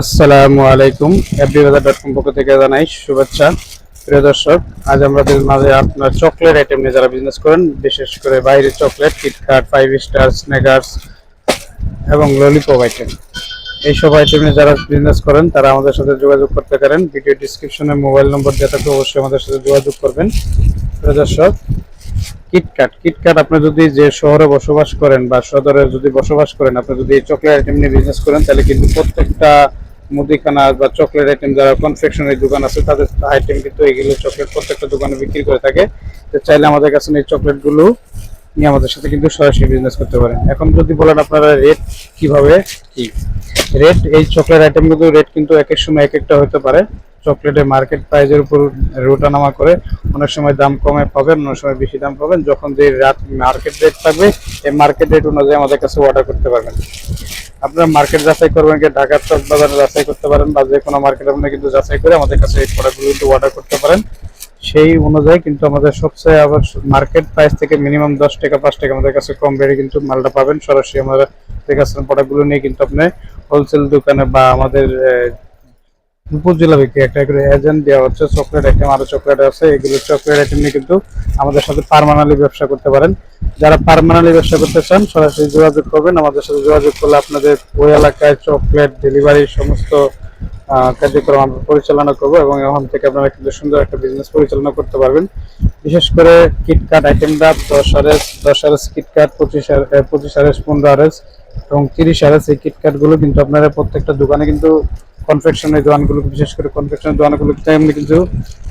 আসসালামু আলাইকুম। এফডিবাজার dot com পক্ষ থেকে জানাই শুভেচ্ছা। প্রিয় দর্শক, আজ আমাদের মাঝে আপনার চকলেট আইটেম নিয়ে যারা বিজনেস করেন, বিশেষ করে বাইরের chocolate KitKat five star Snickers এবং ললিপপ আইটেম এইসব আইটেম নিয়ে যারা বিজনেস করেন, তারা আমাদের সাথে যোগাযোগ করতে পারেন। ভিডিও ডিসক্রিপশনে মোবাইল নম্বর দেওয়া থাকবে, অবশ্যই আমাদের সাথে যোগাযোগ করবেন। প্রিয় দর্শক কিটকাট কিটকাট আপনি যদি যে শহরে বসবাস করেন বা সদরে যদি বসবাস করেন, আপনি যদি এই চকলেট আইটেম নিয়ে বিজনেস করেন, তাহলে কিন্তু প্রত্যেকটা মুদিখানা বা চকলেট আইটেম যারা কনফেকশনারি দোকান আছে তাদের আইটেম কিন্তু এগুলো চকলেট প্রত্যেকটা দোকানে বিক্রি করে থাকে। তো চাইলে আমাদের কাছে এই চকলেটগুলো নিয়ে আমাদের সাথে কিন্তু সরাসরি বিজনেস করতে পারেন। এখন যদি বলেন আপনারা রেট কীভাবে? কি? রেট এই চকলেট আইটেমগুলো রেট কিন্তু এক এক সময় এক একটা হতে পারে। চকলেটের মার্কেট প্রাইজের উপর ওঠানামা করে অনেক সময় দাম কমে পাবেন, অনেক সময় বেশি দাম পাবেন। যখন যে রাত মার্কেট রেট থাকবে, এই মার্কেট রেট অনুযায়ী আমাদের কাছে অর্ডার করতে পারবেন। আপনারা মার্কেট যাচাই করবেন কি ঢাকার চক বাজারে যাচাই করতে পারেন বা যে কোনো মার্কেট আপনি কিন্তু যাচাই করে আমাদের কাছে এই প্রোডাক্টগুলো কিন্তু অর্ডার করতে পারেন। সেই অনুযায়ী কিন্তু আমাদের সবচেয়ে আবার মার্কেট প্রাইস থেকে মিনিমাম দশ টাকা, পাঁচ টাকা আমাদের কাছে কম রেটে কিন্তু মালটা পাবেন। সরাসরি আমাদের কাছে প্রোডাক্টগুলো নিয়ে কিন্তু আপনি হোলসেল দোকানে বা আমাদের উপজেলা ভিত্তিক একটা করে এজেন্ট দেওয়া হচ্ছে চকলেট আইটেম আরও চকলেট আছে। এগুলো চকলেট আইটেম নিয়ে কিন্তু আমাদের সাথে পার্মানেন্টলি ব্যবসা করতে পারেন। যারা পার্মানেন্টলি ব্যবসা করতে চান, সরাসরি যোগাযোগ করবেন। আমাদের সাথে যোগাযোগ করলে আপনাদের ওই এলাকায় চকলেট ডেলিভারি সমস্ত কার্যক্রম আমরা পরিচালনা করব এবং এখন থেকে আপনারা কিন্তু সুন্দর একটা বিজনেস পরিচালনা করতে পারবেন। বিশেষ করে কিটকাট আইটেমটা দশ আরএস দশ আরএস কিটকাট পঁচিশ আর, পঁচিশ আরএস, পনেরো আরএস এবং তিরিশ আরএস এই কিটকাটগুলো কিন্তু আপনারা প্রত্যেকটা দোকানে কিন্তু কনফেকশনের দোকানগুলো বিশেষ করে কনফেকশনের দোকানগুলো এমনি কিন্তু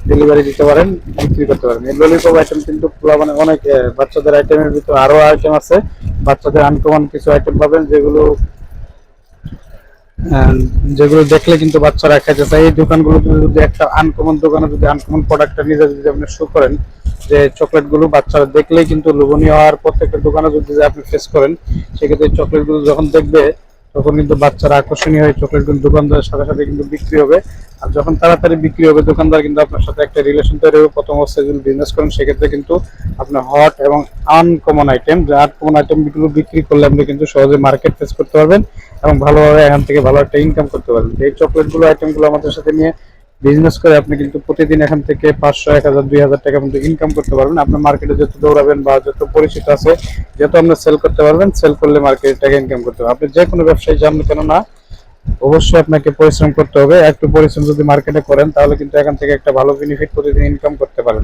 ডেলিভারি দিতে পারেন, বিক্রি করতে পারেন। এই ললিপপ আইটেম কিন্তু মানে অনেক বাচ্চাদের আইটেমের ভিতরে আরও আইটেম আছে। বাচ্চাদের আনকমন কিছু আইটেম পাবেন, যেগুলো যেগুলো দেখলে কিন্তু বাচ্চারা খেতে চায়। এই দোকানগুলো যদি একটা আনকমন দোকানে যদি আনকমন প্রোডাক্টটা নিজে যদি আপনি শো করেন, যে চকলেটগুলো বাচ্চারা দেখলেই কিন্তু লোভনীয়। হওয়ার প্রত্যেকটা দোকানে যদি আপনি ফেস করেন, সেক্ষেত্রে চকলেটগুলো যখন দেখবে তখন কিন্তু বাচ্চারা আকর্ষণীয় হয়ে, চকলেট কিন্তু দোকানদারের সাথে সাথে কিন্তু বিক্রি হবে। আর যখন তাড়াতাড়ি বিক্রি হবে, দোকানদার কিন্তু আপনার সাথে একটা রিলেশন তৈরি হবে। প্রথম অবস্থায় যদি বিজনেস করেন, সেক্ষেত্রে কিন্তু আপনার হট এবং আনকমন আইটেম যে আনকমন আইটেমগুলো বিক্রি করলে আপনি কিন্তু সহজে মার্কেট ফেস করতে পারবেন এবং ভালোভাবে এখান থেকে ভালো একটা ইনকাম করতে পারবেন। এই চকলেটগুলো আইটেমগুলো আইটেমগুলো আমাদের সাথে নিয়ে বিজনেস করে আপনি কিন্তু প্রতিদিন এখান থেকে পাঁচশো, এক হাজার, দুই হাজার টাকা কিন্তু ইনকাম করতে পারবেন। আপনার মার্কেটে যত দৌড়াবেন বা যত পরিচিত আছে, যত আপনি সেল করতে পারবেন সেল করলে মার্কেটে টাকা ইনকাম করতে পারবেন। আপনি যে কোনো ব্যবসায়ী যান কেন না, অবশ্যই আপনাকে পরিশ্রম করতে হবে। একটু পরিশ্রম যদি মার্কেটে করেন, তাহলে কিন্তু এখান থেকে একটা ভালো বেনিফিট প্রতিদিন ইনকাম করতে পারেন।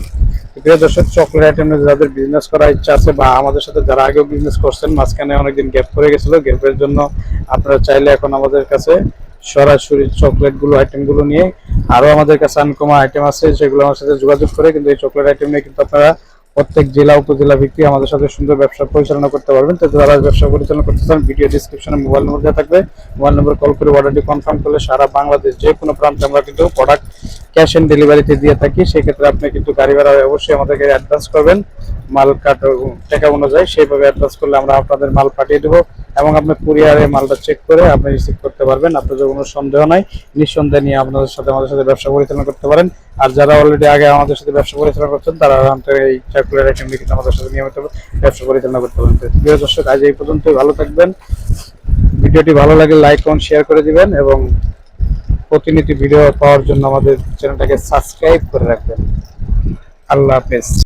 প্রিয় দর্শক চকলেট আইটেমে যাদের বিজনেস করার ইচ্ছা আছে বা আমাদের সাথে যারা আগেও বিজনেস করছেন, মাঝখানে অনেকদিন গ্যাপ পড়ে গেছিল। গ্যাপের জন্য আপনারা চাইলে এখন আমাদের কাছে সরাসরি চকলেটগুলো আইটেমগুলো নিয়ে আরও আমাদের কাছে আনকমা আইটেম আছে সেগুলো আমার সাথে যোগাযোগ করে কিন্তু এই চকলেট আইটেম নিয়ে কিন্তু আপনারা প্রত্যেক জেলা, উপজেলা ভিত্তিক আমাদের সাথে সুন্দর ব্যবসা পরিচালনা করতে পারবেন। তো যারা ব্যবসা পরিচালনা করতে চান ভিডিও ডিসক্রিপশনে মোবাইল নম্বর দেওয়া থাকবে। মোবাইল নম্বর কল করে অর্ডারটি কনফার্ম করলে সারা বাংলাদেশ যে কোনো প্রান্তে আমরা কিন্তু প্রোডাক্ট ক্যাশ অন ডেলিভারিতে দিয়ে থাকি। সেক্ষেত্রে আপনি কিন্তু গাড়ি ভাড়া অবশ্যই আমাদেরকে অ্যাডভান্স করবেন। মাল কাট, টাকা অনুযায়ী সেইভাবে অ্যাডভান্স করলে আমরা আপনাদের মাল পাঠিয়ে দেবো। এবং আপনি কুরিয়ারে মালটা চেক করে আপনি রিসিভ করতে পারবেন। আপনার কোনো সন্দেহ নাই, নিঃসন্দেহ নিয়ে আপনাদের সাথে, আমাদের সাথে ব্যবসা পরিচালনা করতে পারেন। আর যারা অলরেডি আগে আমাদের সাথে ব্যবসা পরিচালনা করছেন তারা এই চকলেট আইটেম লিখিত আমাদের সাথে নিয়মিত ব্যবসা পরিচালনা করতে পারেন। প্রিয় দর্শক, আজ এই পর্যন্তই। ভালো থাকবেন। ভিডিওটি ভালো লাগলে লাইক কমেন্ট শেয়ার করে দিবেন এবং প্রতিনিধি ভিডিও পাওয়ার জন্য আমাদের চ্যানেলটাকে সাবস্ক্রাইব করে রাখবেন। আল্লাহ হাফেজ।